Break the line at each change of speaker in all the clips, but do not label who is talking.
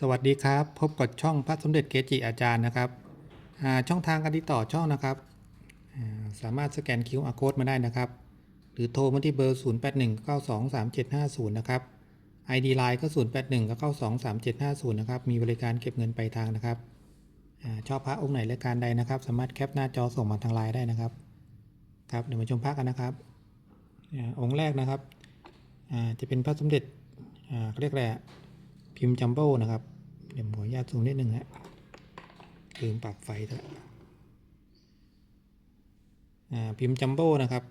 สวัสดีครับ พบกับช่องพระสมเด็จเกจิอาจารย์นะครับ ช่องทางการติดต่อช่องนะครับ สามารถสแกน QR Code มาได้นะครับ หรือโทรมาที่เบอร์ 0819237750 นะครับ ID Line ก็ 0819923750 นะครับ มีบริการเก็บเงินปลายทางนะครับอชอบพระองค์ไหนรายการใดนะครับ สามารถแคปหน้าจอส่งมาทางไลน์ได้นะครับ ครับเดี๋ยวมาชมพระกันนะครับอองค์แรกนะครับจะเป็นพระสมเด็จเขาเรียกอะไร พิมพ์จัมโบ้นะครับ เดี๋ยวผมขออนุญาตซูมนิดนึงฮะลืมปรับไฟแล้วอ่าพิมพ์จัมโบ้นะครับ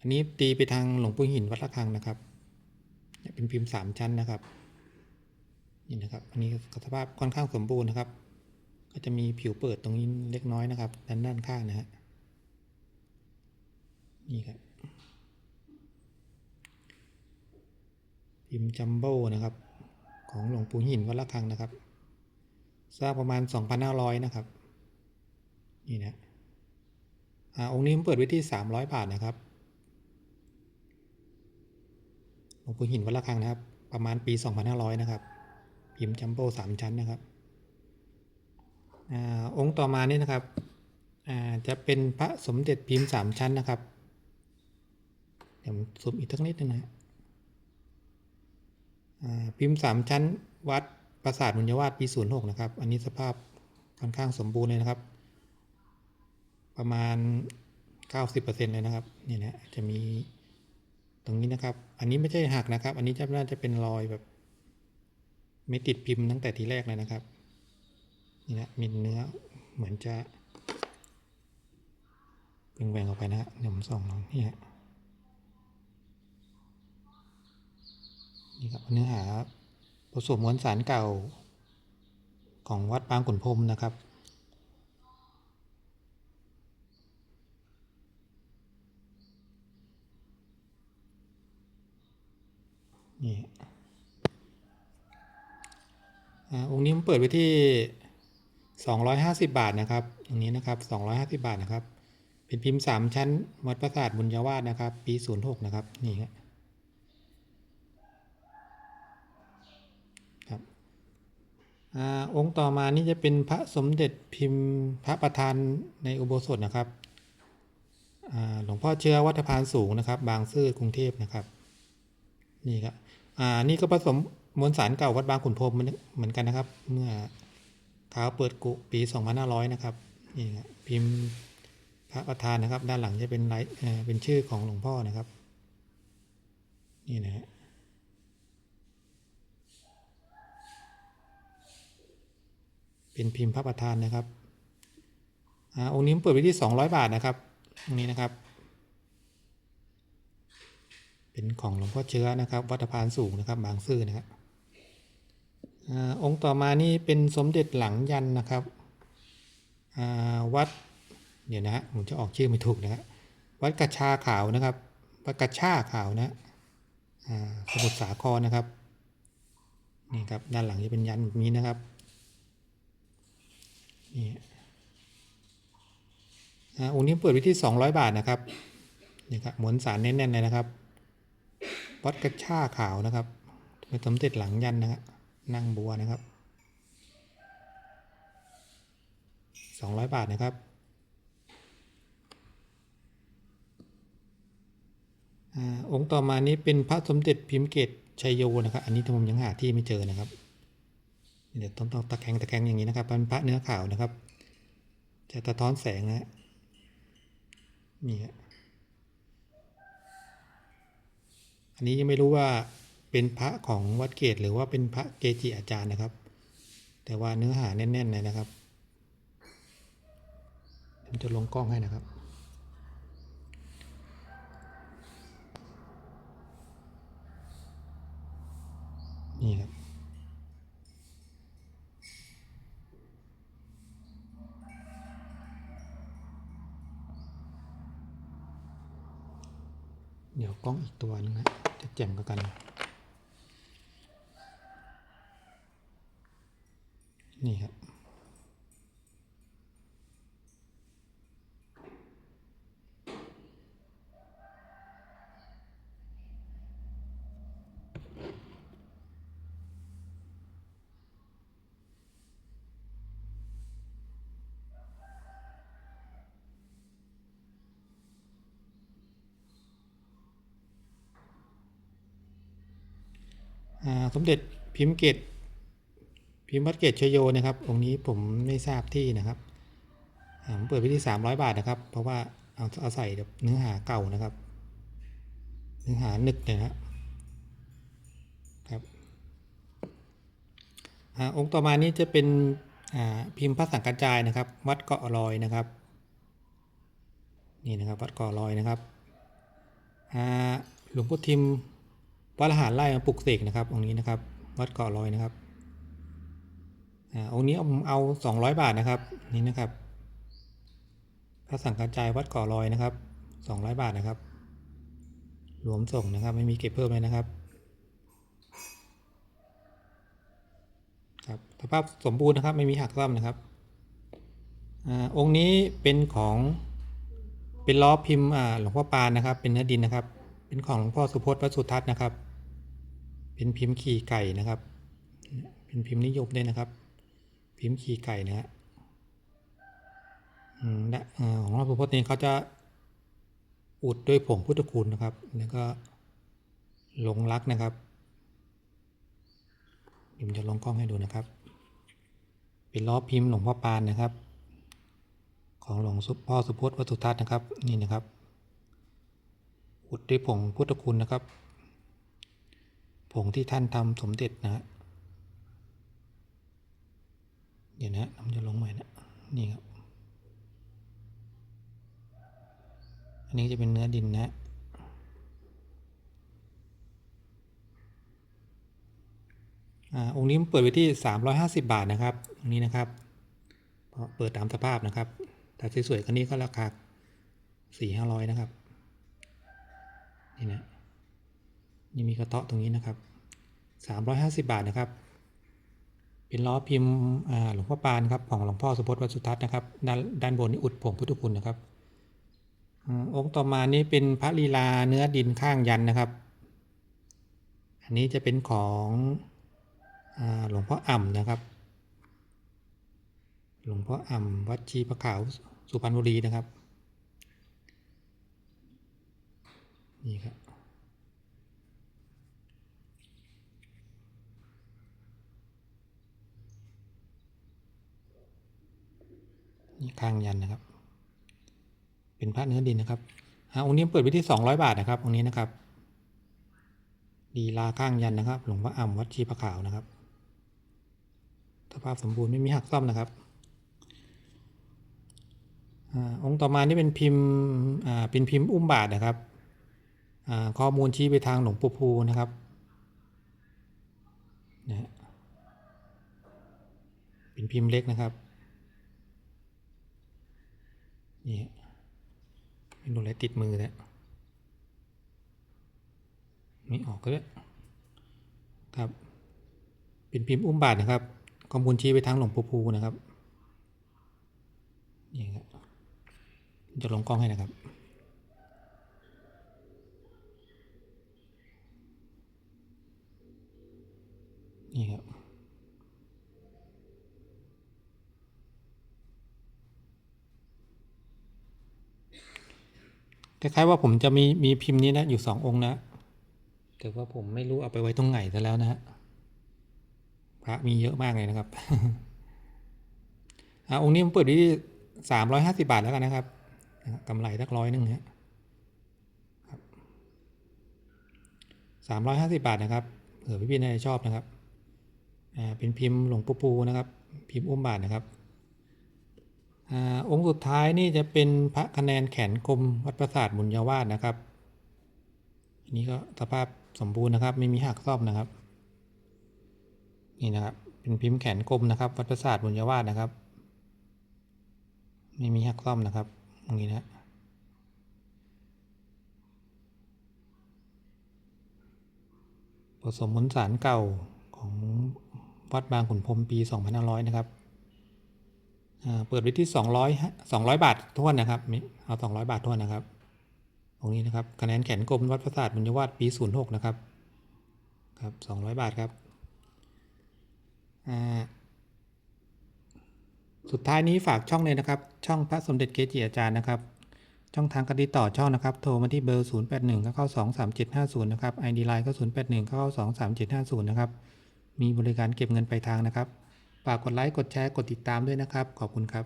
อันนี้ตีไปทางหลวงปู่หินวัดระฆังนะครับเนี่ยเป็นพิมพ์สามชั้นนะครับ นี่นะครับ อันนี้สภาพค่อนข้างสมบูรณ์นะครับ ก็จะมีผิวเปิดตรงนี้เล็กน้อยนะครับ ด้านด้านข้างนะฮะ นี่ครับ พิมพ์จัมโบ้นะครับ ของหลวงปู่หินวัดระฆังนะครับสร้างประมาณ 2,500 นะครับ นี่นะอ่าองค์นี้ผมเปิดไว้ที่ 300 บาทนะครับหลวงปู่หินวัดระฆังนะครับ ประมาณปี 2,500 นะครับ พิมพ์จัมโบ้สามชั้นนะครับอ่าองค์ต่อมานี่นะครับอ่าจะเป็นพระสมเด็จพิมพ์สามชั้นนะครับ เดี๋ยวผมซูมอีกทักนิดนึงนะฮะอ่า พิมพ์สามชั้นวัดปราสาทมุญยวาดปี 06 นะครับ อันนี้สภาพค่อนข้างสมบูรณ์เลยนะครับ ประมาณ 90%เลยนะครับนี่นะจะมีตรงนี้นะครับ อันนี้ไม่ใช่หักนะครับ อันนี้จะน่าจะเป็นรอยแบบ ไม่ติดพิมพ์ตั้งแต่ทีแรกเลยนะครับนี่นะมีเนื้อเหมือนจะเป็นแหว่งๆออกไปนะฮะเดี๋ยวผมส่องลองนี่ฮะ นี่ ครับเนื้อหาผสมมวลสารเก่าของวัดปางขุนพรมนะครับ นี่อ่งค์นี้ผมเปิดไว้ที่ 250 บาทนะครับตรงนี้นะครับ 250 บาทนะครับ เป็นพิมพ์ 3 ชั้นวัดปราสาทบุญยวาสนะครับ ปี 06 นะครับ นี่ครับ อองค์ต่อมานี่จะเป็นพระสมเด็จพิมพ์พระประธานในอุโบสถนะครับหลวงพ่อเชื้อวัดสะพานสูงนะครับ บางซื่อกรุงเทพนะครับ นี่ครับอ่านี่ก็ผสมมวลสารเก่าวัดบางขุนพรหมเหมือนกันนะครับ เมื่อเท้าเปิดกุปี 2500 นะครับนี่ครับพิมพ์พระประธานนะครับ ด้านหลังจะเป็นลายเอ่อเป็นชื่อของหลวงพ่อนะครับ นี่นะฮะ เป็นพิมพ์พระประธานนะครับอ่าองค์นี้เปิดไว้ที่ 200 บาทนะครับตรงนี้นะครับ เป็นของหลวงพ่อเชื้อนะครับวัดพานสูงนะครับบางซื่อนะครับอองค์ต่อมานี่เป็นสมเด็จหลังยันนะครับวัดเดี๋ยวนะผมจะออกชื่อไม่ถูกนะฮะวัดกระชาขาวนะครับวัดกระชาขาวนะสมุทรสาครนะครับนี่ครับด้านหลังจะเป็นยันแบบนี้นะครับ นี่อ่าองค์นี้เปิดไว้ที่ 200 บาทนะครับนี่ครับมวลสารแน่นๆเลยนะครับวัดกระชาขาวนะครับเป็นสมเด็จหลังยันนะครับนั่งบัวนะครับ 200 บาทนะครับอองค์ต่อมานี้เป็นพระสมเด็จพิมพ์เกตชัยโยนะครับ อันนี้ผมยังหาที่ไม่เจอนะครับ เดี๋ยวต้องต้องตะแคงตะแคงอย่างนี้นะครับเป็นพระเนื้อขาวนะครับ จะสะท้อนแสงนะฮะนี่ฮะอันนี้ยังไม่รู้ว่าเป็นพระของวัดเกตหรือว่าเป็นพระเกจิอาจารย์นะครับ แต่ว่าเนื้อหาแน่นๆเลยนะครับผมจะลงกล้องให้นะครับนี่ครับ ดี๋ยวกล้องอีกตัวนึงนะจะแจ่มกว่ากัน นี่ครับ สมเด็จพิมพ์เกตพิมพ์วัดเกตชโยนะครับ องค์นี้ผมไม่ทราบที่นะครับผมเปิดไปที่ 300 บาทนะครับ เพราะว่าเอาเอาใส่เนื้อหาเก่านะครับ เนื้อหานึกเลยนะครับครับอองค์ต่อมานี้จะเป็นพิมพ์พระสังกัจจายนะครับ วัดเกาะลอยนะครับ นี่นะครับวัดเกาะลอยนะครับหลวงพ่อทิม วัดละหารไล่มาปลุกเสกนะครับองค์นี้นะครับ วัดเกาะลอยนะครับอ่าองค์นี้เอาเอาสองร้อยบาทนะครับ นี่นะครับพระสังกัจจายวัดเกาะลอยนะครับสองร้อยบาทนะครับ รวมส่งนะครับ ไม่มีเก็บเพิ่มเลยนะครับครับสภาพสมบูรณ์นะครับ ไม่มีหักซ่อมนะครับอาองค์นี้เป็นของเป็นล้อพิมพ์อ่าหลวงพ่อปานนะครับ เป็นเนื้อดินนะครับ เป็นของหลวงพ่อสุพจน์วัสุทัศน์นะครับ เป็นพิมพ์ขี่ไก่นะครับ เป็นพิมพ์นิยมด้วยนะครับ พิมพ์ขี่ไก่นะฮะของหลวงพ่อสุพจน์เองเขาจะอุดด้วยผงพุทธคุณนะครับ แล้วก็ลงรักนะครับผมจะลองกล้องให้ดูนะครับ เป็นล้อพิมพ์หลวงพ่อปานนะครับ ของหลวงพ่อสุพจน์วัสุทัศน์นะครับ นี่นะครับ อุดด้วยผงพุทธคุณนะครับ ผงที่ท่านทำสมเด็จนะฮะเดี๋ยวนะผมจะลงใหม่นะนี่ครับ อันนี้จะเป็นเนื้อดินนะอ่าองค์นี้เปิดไว้ที่ 350 บาทนะครับองค์นี้นะครับเปิดตามสภาพนะครับแต่สวยๆกันนี้ก็ราคา4 500 นะครับ นี่นะนี่มีกระเทาะตรงนี้นะครับ 350 บาทนะครับ เป็นล้อพิมพ์หลวงพ่อปานครับของหลวงพ่อสุพจน์วัสุทัศน์นะครับด้านด้านบนนี่อุดผงพุทธคุณนะครับองค์ต่อมานี้เป็นพระลีลาเนื้อดินข้างยันนะครับ อันนี้จะเป็นของอหลวงพ่ออ่ำนะครับ หลวงพ่ออ่ำวัดชีประขาวสุพรรณบุรีนะครับ นี่ครับนี่ข้างยันนะครับ เป็นพระเนื้อดินนะครับอ่าองค์นี้เปิดไว้ที่200บาทนะครับองค์นี้นะครับ ดีลาข้างยันนะครับ หลวงพ่ออ่ำวัดชีพะขาวนะครับสภาพสมบูรณ์ไม่มีหักซ่อมนะครับอาองค์ต่อมานี่เป็นพิมพ์อ่าเป็นพิมพ์อุ้มบาทนะครับ ข้อมูลชี้ไปทางหลวงปู่ภูนะครับนะเป็นพิมพ์เล็กนะครับนี่ไม่โดนอะไรติดมือแล้วไม่ออกก็ได้ครับ เป็นพิมพ์อุ้มบาทนะครับ ข้อมูลชี้ไปทางหลวงปู่ภูนะครับนี่ครับจะลงกล้องให้นะครับ นี่ครับ คล้ายๆว่าผมจะมีมีพิมพ์นี้นะอยู่สององค์นะ แต่ว่าผมไม่รู้เอาไปไว้ตรงไหนซะแล้วนะฮะ พระมีเยอะมากเลยนะครับ อ่าองค์นี้ผมเปิดที่สามร้อยห้าสิบาทแล้วกันนะครับกำไรสักร้อยหนึ่งฮะสามร้อยห้าสิบาทนะครับ เผื่อพี่ๆน่าจะชอบนะครับ เป็นพิมพ์หลวงปู่ปูนะครับ พิมพ์อุ้มบาทนะครับอองค์สุดท้ายนี่จะเป็นพระคะแนนแขนกลมวัดประสาทบุญญาวาสนะครับอันนี้ก็สภาพสมบูรณ์นะครับ ไม่มีหักซ่อมนะครับ นี่นะครับ เป็นพิมพ์แขนกลมนะครับ วัดประสาทบุญญาวาสนะครับ ไม่มีหักซ่อมนะครับตรงนี้นะผสมมนสารเก่า วัดบางขุนพรมปี 2500 นะครับเปิดไว้ที่ 200 200 บาททวนนะครับมีเอา200 บาททวนนะครับ ตรงนี้นะครับคะแนนแขนกลมวัดประสาทบุญวาสปี 06 นะครับ ครับ 200 บาทครับ สุดท้ายนี้ฝากช่องเลยนะครับ ช่องพระสมเด็จเกจิอาจารย์นะครับ ช่องทางการติดต่อช่องนะครับ โทรมาที่เบอร์ 0 8 1 9 9 2 3 7 5 0 นะครับ ID Line ก็ 0 8 1 9 9 2 3 7 5 0 นะครับ มีบริการเก็บเงินปลายทางนะครับ ฝากกดไลค์ กดแชร์ กดติดตามด้วยนะครับ ขอบคุณครับ